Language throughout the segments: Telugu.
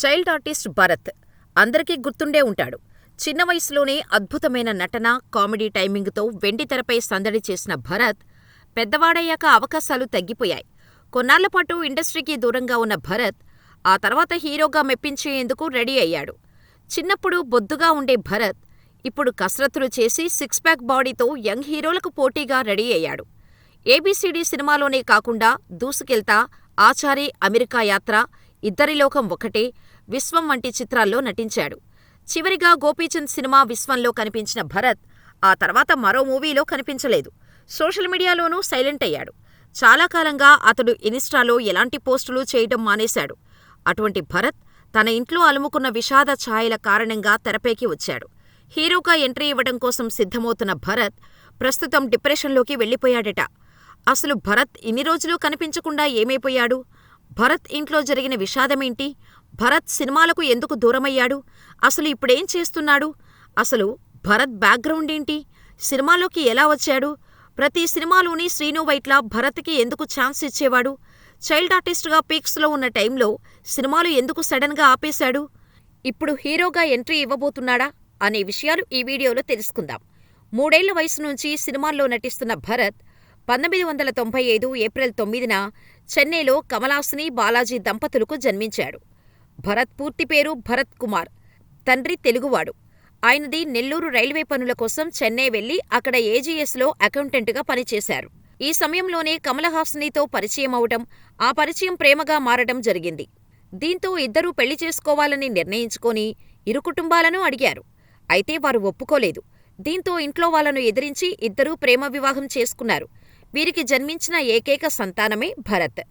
చైల్డ్ ఆర్టిస్ట్ భరత్ అందరికీ గుర్తుండే ఉంటాడు. చిన్న వయసులోనే అద్భుతమైన నటన, కామెడీ టైమింగ్తో వెండితెరపై సందడి చేసిన భరత్ పెద్దవాడయ్యాక అవకాశాలు తగ్గిపోయాయి. కొన్నాళ్ళపాటు ఇండస్ట్రీకి దూరంగా ఉన్న భరత్ ఆ తర్వాత హీరోగా మెప్పించేందుకు రెడీ అయ్యాడు. చిన్నప్పుడు బొద్దుగా ఉండే భరత్ ఇప్పుడు కసరత్తులు చేసి సిక్స్ ప్యాక్ బాడీతో యంగ్ హీరోలకు పోటీగా రెడీ అయ్యాడు. ఏబీసీడీ సినిమాలోనే కాకుండా దూసుకెళ్తా, ఆచారి, అమెరికా యాత్ర, ఇద్దరి లోకం ఒకటే, విశ్వం వంటి చిత్రాల్లో నటించాడు. చివరిగా గోపీచంద్ సినిమా విశ్వంలో కనిపించిన భరత్ ఆ తర్వాత మరో మూవీలో కనిపించలేదు. సోషల్ మీడియాలోనూ సైలెంట్ అయ్యాడు. చాలా కాలంగా అతడు ఇన్స్టాలో ఎలాంటి పోస్టులు చేయడం మానేశాడు. అటువంటి భరత్ తన ఇంట్లో అలుముకున్న విషాద ఛాయల కారణంగా తెరపైకి వచ్చాడు. హీరోగా ఎంట్రీ ఇవ్వడం కోసం సిద్ధమవుతున్న భరత్ ప్రస్తుతం డిప్రెషన్లోకి వెళ్ళిపోయాడట అసలు భరత్ ఇన్ని రోజులు కనిపించకుండా ఏమైపోయాడు? భరత్ ఇంట్లో జరిగిన విషాదమేంటి? భరత్ సినిమాలకు ఎందుకు దూరమయ్యాడు? అసలు ఇప్పుడేం చేస్తున్నాడు? అసలు భరత్ బ్యాక్గ్రౌండ్ ఏంటి? సినిమాలోకి ఎలా వచ్చాడు? ప్రతి సినిమాలోని శ్రీను వైట్ల భరత్కి ఎందుకు ఛాన్స్ ఇచ్చేవాడు? చైల్డ్ ఆర్టిస్టుగా పీక్స్లో ఉన్న టైంలో సినిమాలు ఎందుకు సడన్గా ఆపేశాడు? ఇప్పుడు హీరోగా ఎంట్రీ ఇవ్వబోతున్నాడా? అనే విషయాలు ఈ వీడియోలో తెలుసుకుందాం. మూడేళ్ళ వయసు నుంచి సినిమాల్లో నటిస్తున్న భరత్ పంతొమ్మిది వందల తొంభై ఐదు ఏప్రిల్ తొమ్మిదిన చెన్నైలో కమలాసిని, బాలాజీ దంపతులకు జన్మించాడు. భరత్ పూర్తి పేరు భరత్ కుమార్. తండ్రి తెలుగువాడు. ఆయనది నెల్లూరు రైల్వే పనుల కోసం చెన్నై వెళ్ళి అక్కడ ఏజీఎస్లో అకౌంటెంట్గా పనిచేశారు. ఈ సమయంలోనే కమలహాసనితో పరిచయమవటం, ఆ పరిచయం ప్రేమగా మారటం జరిగింది. దీంతో ఇద్దరూ పెళ్ళి చేసుకోవాలని నిర్ణయించుకొని ఇరు కుటుంబాలను అడిగారు. అయితే వారు ఒప్పుకోలేదు. దీంతో ఇంట్లో వాళ్ళను ఎదిరించి ఇద్దరూ ప్రేమ వివాహం చేసుకున్నారు. వీరికి జన్మించిన ఏకైక సంతానమే భరత్.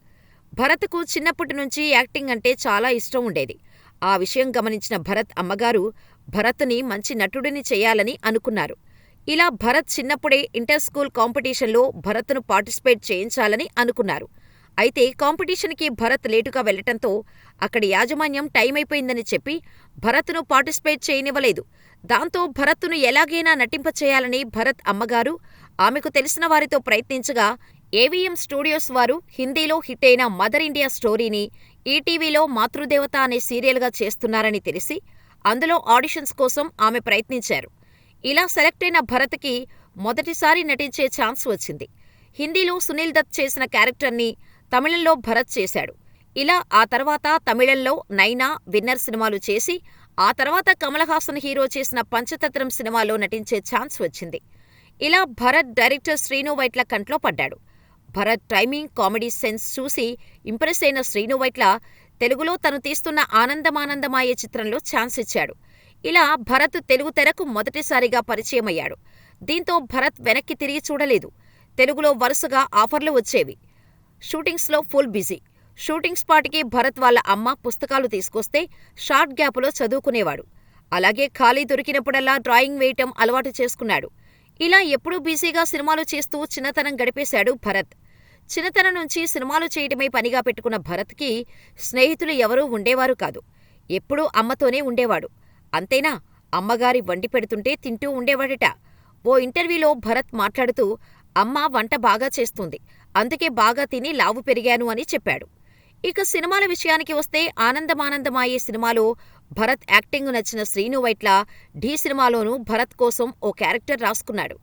భరత్కు చిన్నప్పటి నుంచి యాక్టింగ్ అంటే చాలా ఇష్టం ఉండేది. ఆ విషయం గమనించిన భరత్ అమ్మగారు భరత్ని మంచి నటుడిని చేయాలని అనుకున్నారు. ఇలా భరత్ చిన్నప్పుడే ఇంటర్ స్కూల్ కాంపిటీషన్లో భరత్ను పార్టిసిపేట్ చేయించాలని అనుకున్నారు. అయితే కాంపిటీషన్కి భరత్ లేటుగా వెళ్ళటంతో అక్కడి యాజమాన్యం టైం అయిపోయిందని చెప్పి భరత్ను పార్టిసిపేట్ చేయనివ్వలేదు. దాంతో భరత్ను ఎలాగైనా నటింపచేయాలని భరత్ అమ్మగారు ఆమెకు తెలిసిన వారితో ప్రయత్నించగా ఏవిఎం స్టూడియోస్ వారు హిందీలో హిట్ అయిన మదర్ ఇండియా స్టోరీని ఈటీవీలో మాతృదేవత అనే సీరియల్గా చేస్తున్నారని తెలిసి అందులో ఆడిషన్స్ కోసం ఆమె ప్రయత్నించారు. ఇలా సెలెక్టైన భరత్కి మొదటిసారి నటించే ఛాన్స్ వచ్చింది. హిందీలో సునీల్ దత్ చేసిన క్యారెక్టర్ని తమిళంలో భరత్ చేశాడు. ఇలా ఆ తర్వాత తమిళంలో నైనా, విన్నర్ సినిమాలు చేసి ఆ తర్వాత కమల్ హాసన్ హీరో చేసిన పంచతంత్రం సినిమాలో నటించే ఛాన్స్ వచ్చింది. ఇలా భరత్ డైరెక్టర్ శ్రీను వైట్ల కంట్లో పడ్డాడు. భరత్ టైమింగ్, కామెడీ సెన్స్ చూసి ఇంప్రెస్ అయిన శ్రీను వైట్ల తెలుగులో తను తీస్తున్న ఆనందమానందమాయే చిత్రంలో ఛాన్స్ ఇచ్చాడు. ఇలా భరత్ తెలుగు తెరకు మొదటిసారిగా పరిచయమయ్యాడు. దీంతో భరత్ వెనక్కి తిరిగి చూడలేదు. తెలుగులో వరుసగా ఆఫర్లు వచ్చేవి. షూటింగ్స్లో ఫుల్ బిజీ. షూటింగ్ స్పాట్కి భరత్ వాళ్ళ అమ్మ పుస్తకాలు తీసుకొస్తే షార్ట్ గ్యాపులో చదువుకునేవాడు. అలాగే ఖాళీ దొరికినప్పుడల్లా డ్రాయింగ్ వేయటం అలవాటు చేసుకున్నాడు. ఇలా ఎప్పుడూ బిజీగా సినిమాలు చేస్తూ చిన్నతనం గడిపేశాడు భరత్. చిన్నతనం నుంచి సినిమాలు చేయటమే పనిగా పెట్టుకున్న భరత్కి స్నేహితులు ఎవరూ ఉండేవారు కాదు. ఎప్పుడూ అమ్మతోనే ఉండేవాడు. అంతేనా అమ్మగారి వండి పెడుతుంటే తింటూ ఉండేవాడట. ఓ ఇంటర్వ్యూలో భరత్ మాట్లాడుతూ అమ్మ వంట బాగా చేస్తుంది. అందుకే బాగా తిని లావు పెరిగాను అని చెప్పాడు. ఇక సినిమాల విషయానికి వస్తే ఆనందమానందమాయే సినిమాలో భరత్ యాక్టింగ్ నచ్చిన శ్రీను వైట్ల ఢీ సినిమాలోనూ భరత్ కోసం ఓ క్యారెక్టర్ రాసుకున్నాడు.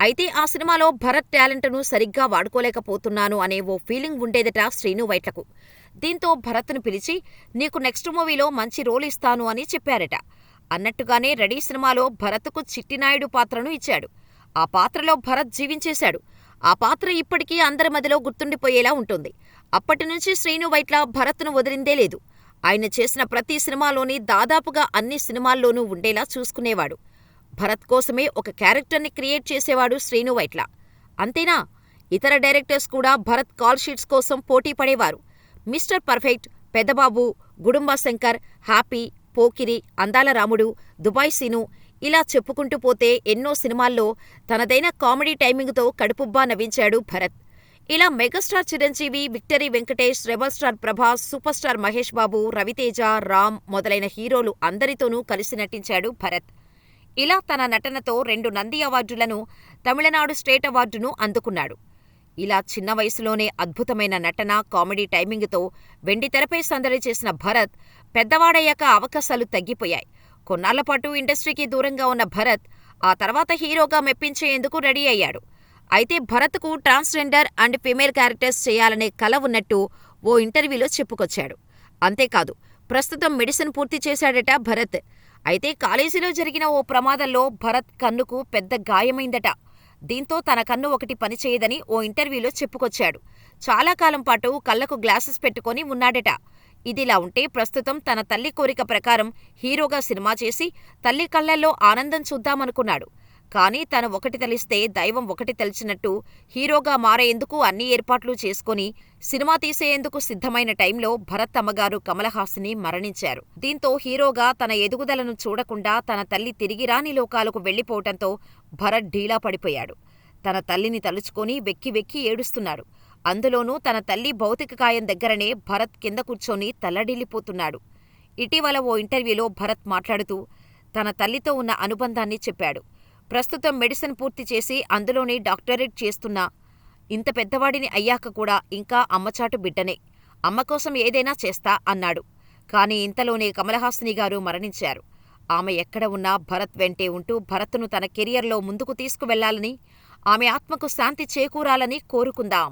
అయితే ఆ సినిమాలో భరత్ టాలెంట్ను సరిగ్గా వాడుకోలేకపోతున్నాను అనే ఓ ఫీలింగ్ ఉండేదట శ్రీను వైట్లకు. దీంతో భరత్ను పిలిచి నీకు నెక్స్ట్ మూవీలో మంచి రోల్ ఇస్తాను అని చెప్పారట. అన్నట్టుగానే రెడీ సినిమాలో భరత్కు చిట్టినాయుడు పాత్రను ఇచ్చాడు. ఆ పాత్రలో భరత్ జీవించేశాడు. ఆ పాత్ర ఇప్పటికీ అందరి మదిలో గుర్తుండిపోయేలా ఉంటుంది. అప్పటినుంచి శ్రీను వైట్ల భరత్ను వదిలిందే లేదు. ఆయన చేసిన ప్రతి సినిమాలోని దాదాపుగా అన్ని సినిమాల్లోనూ ఉండేలా చూసుకునేవాడు. భరత్ కోసమే ఒక క్యారెక్టర్ని క్రియేట్ చేసేవాడు శ్రీను వైట్ల. అంతేనా ఇతర డైరెక్టర్స్ కూడా భరత్ కాల్ షీట్స్ కోసం పోటీ పడేవారు. Mister perfect, Peddababu, Gudumba Shankar, happy, Pokiri, Andala Ramudu, Dubai scene ఇలా చెప్పుకుంటూ పోతే ఎన్నో సినిమాల్లో తనదైన కామెడీ టైమింగ్తో కడుపుబ్బా నవ్వించాడు భరత్. ఇలా megastar Chiranjeevi, victory Venkatesh, rebel star Prabhas, super star Mahesh Babu, Raviteja, Ram మొదలైన హీరోలు అందరితోనూ కలిసి నటించాడు భరత్. ఇలా తన నటనతో రెండు నంది అవార్డులను, తమిళనాడు స్టేట్ అవార్డును అందుకున్నాడు. ఇలా చిన్న వయసులోనే అద్భుతమైన నటన, కామెడీ టైమింగుతో వెండితెరపై సందడి చేసిన భరత్ పెద్దవాడయ్యాక అవకాశాలు తగ్గిపోయాయి కొన్నాళ్ళపాటు ఇండస్ట్రీకి దూరంగా ఉన్న భరత్ ఆ తర్వాత హీరోగా మెప్పించేందుకు రెడీ అయ్యాడు అయితే భరత్కు ట్రాన్స్జెండర్ అండ్ ఫిమేల్ క్యారెక్టర్స్ చేయాలనే కల ఉన్నట్టు ఓ ఇంటర్వ్యూలో చెప్పుకొచ్చాడు. అంతేకాదు ప్రస్తుతం మెడిసిన్ పూర్తి చేశాడట భరత్. అయితే కాలేజీలో జరిగిన ఓ ప్రమాదంలో భరత్ కన్నుకు పెద్ద గాయమైందట. దీంతో తన కన్ను ఒకటి పనిచేయదని ఓ ఇంటర్వ్యూలో చెప్పుకొచ్చాడు. చాలా కాలం పాటు కళ్ళకు గ్లాసెస్ పెట్టుకొని ఉన్నాడట. ఇదిలా ఉంటే ప్రస్తుతం తన తల్లి కోరిక ప్రకారం హీరోగా సినిమా చేసి తల్లి కళ్ళల్లో ఆనందం చూద్దామనుకున్నాడు. కానీ తను ఒకటి తలిస్తే దైవం ఒకటి తలిచినట్టు హీరోగా మారేందుకు అన్ని ఏర్పాట్లు చేసుకుని సినిమా తీసేందుకు సిద్ధమైన టైంలో భరత్ అమ్మగారు కమలహాసిని మరణించారు. దీంతో హీరోగా తన ఎదుగుదలను చూడకుండా తన తల్లి తిరిగి రాని లోకాలకు వెళ్ళిపోవటంతో భరత్ ఢీలా పడిపోయాడు. తన తల్లిని తలుచుకొని వెక్కి వెక్కి ఏడుస్తున్నాడు. అందులోనూ తన తల్లి భౌతిక కాయం దగ్గరనే భరత్ కింద కూర్చొని తల్లడిల్లిపోతున్నాడు. ఇటీవల ఓ ఇంటర్వ్యూలో భరత్ మాట్లాడుతూ తన తల్లితో ఉన్న అనుబంధాన్ని చెప్పాడు. ప్రస్తుతం మెడిసిన్ పూర్తి చేసి అందులోనే డాక్టరేట్ చేస్తున్నా. ఇంత పెద్దవాడిని అయ్యాక కూడా ఇంకా అమ్మచాటు బిడ్డనే. అమ్మ కోసం ఏదైనా చేస్తా అన్నాడు. కాని ఇంతలోనే కమలహాసిని గారు మరణించారు. ఆమె ఎక్కడ ఉన్నా భరత్ వెంటే ఉంటూ భరత్ను తన కెరియర్లో ముందుకు తీసుకువెళ్ళాలని ఆమె ఆత్మకు శాంతి చేకూరాలని కోరుకుందాం.